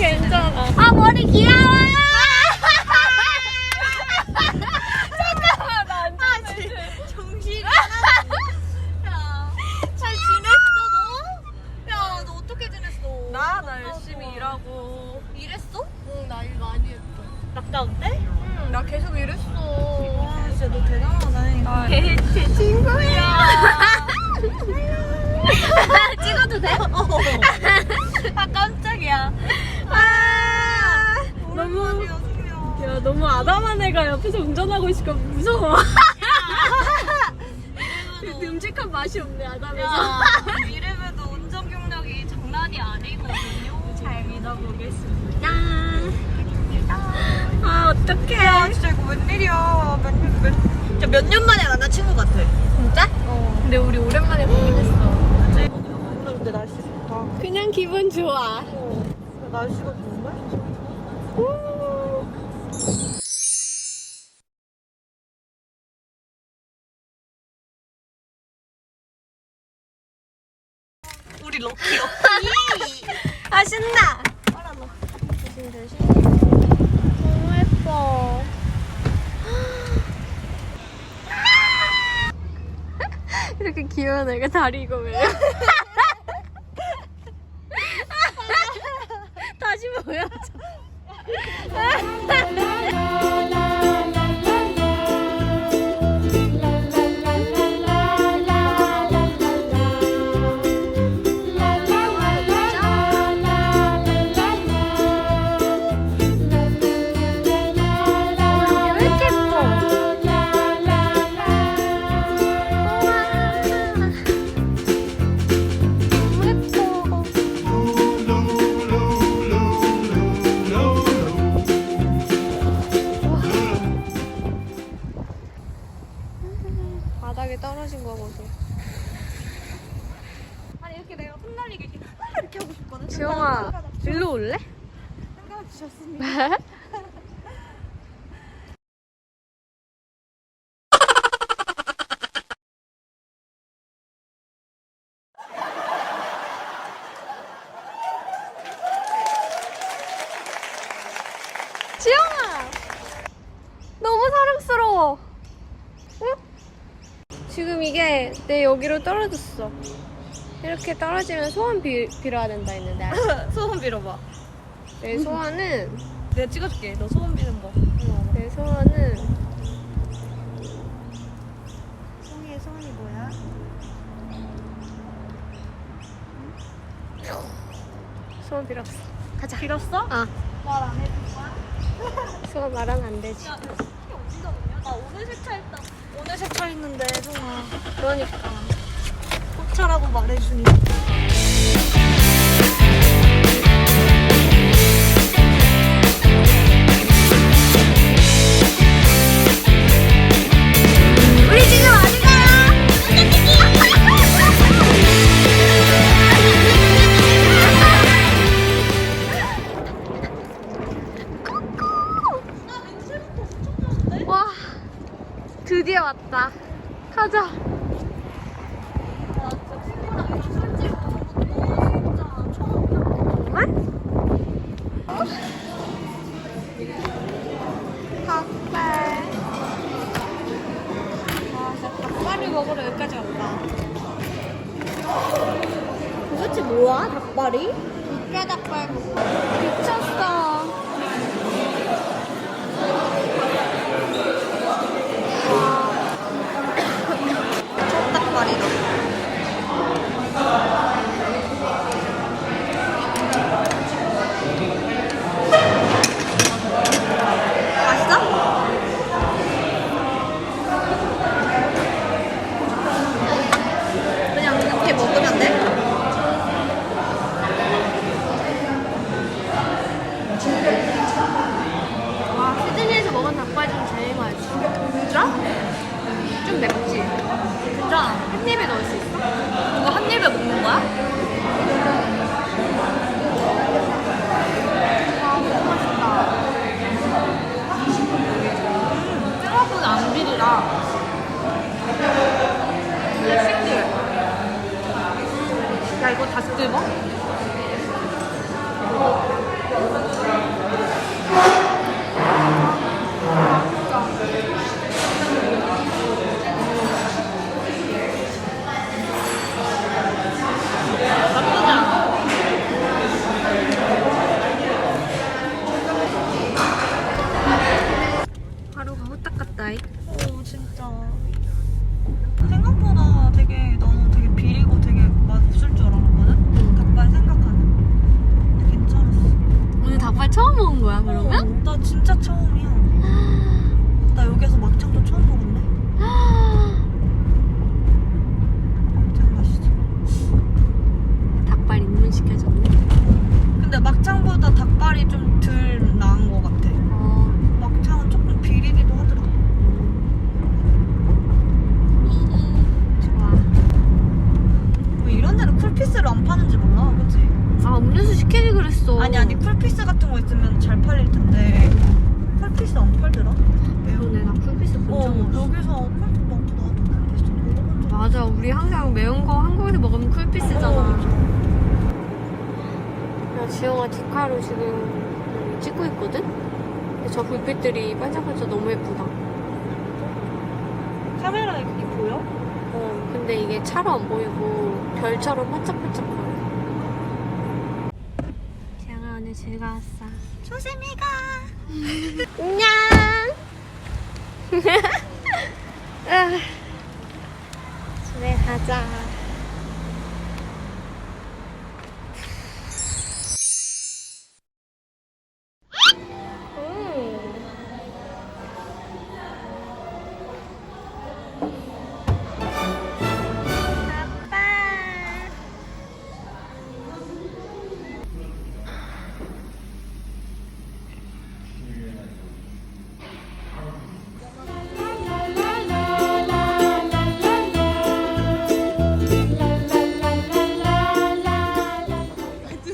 나 괜찮아. 아 머리 귀여워. 잠깐만 나안 좋네. 정신이 야, 잘 지냈어 너? 야, 너 어떻게 지냈어? 나, 나 열심히 일하고. 일했어? 응, 나 일 많이 했어. 락다운 때? 응, 나 계속 일했어. 와, 진짜 너 대단하다. 나 제 친구야. 찍어도 돼? 아 깜짝이야. 아 너무- 오랜만이야, 소리야. 야, 너무 아담한 애가 옆에서 운전하고 있으니까 무서워. 듬직한 맛이 없네, 아담에서. 야, 이래봬도 운전 경력이 장난이 아니거든요. 잘 믿어보겠습니다. 아, 어떡해. 야, 진짜 이거 웬일이야. 몇 년, 몇, 진짜 몇 년 만에 만난 친구 같아. 진짜? 어. 근데 우리 오랜만에 보긴 했어. 오늘 근데 날씨 좋다. 그냥 기분 좋아. 어, 날씨가 좋은데? 우리 럭키 럭키. 아, 신나. 빨아놔. 조심, 조심. 너무 예뻐. 이렇게 귀여운 애가 다리 이거 왜? 바닥에 떨어진 거 보세요. 아니 이렇게 내가 흩날리게 이렇게 이렇게 하고 싶거든. 지영아, 일로 올래? 생각 주셨습니다. 지영아! 너무 사랑스러워. 응? 지금 이게 내 여기로 떨어졌어. 이렇게 떨어지면 소원 비, 빌어야 된다 했는데? 소원 빌어봐. 내 소원은 내가 찍어줄게. 너 소원 비는 거. 내 소원은 송이의 소원이 뭐야? 소원 빌었어. 가자. 빌었어? 어. 말 안 해줄 거야? 소원 말하면 안 되지. 야? 나 오늘 세차했다. 오늘 세차했는데 송아. 그러니까. 꽃차라고 말해주니. 가자. 정말? 닭발. 아, 진짜 닭발을 먹으러 여기까지 왔다. 도대체 뭐야, 닭발이? 뼈 닭발 먹고. 미쳤어. 먹을 수 있어. 이거 한 입에 먹는 거야? 그 야, 이거 다시 뜯어? 생각보다 되게 너무 되게 비리고 되게 맛없을 줄 알았거든? 음. 닭발 생각하면. 근데 괜찮았어. 오늘 닭발 처음 먹은 거야, 그러면? 어, 나 진짜 처음이야. 나 여기서 막창 팔더라? 그러네 나 쿨피스 본 적 어 없어. 여기서 쿨피스 먹고 나도 쿨피스 먹어본 적 맞아 우리 항상 매운 거 한국에서 먹으면 쿨피스잖아. 어, 야 지영아 디카로 지금 찍고 있거든? 근데 저 불빛들이 반짝반짝 너무 예쁘다. 카메라에 그게 보여? 어 근데 이게 차로 안 보이고 별처럼 반짝반짝거려. 지영아 오늘 즐거웠어. 조심히 가 안녕. 아, 집에 가자.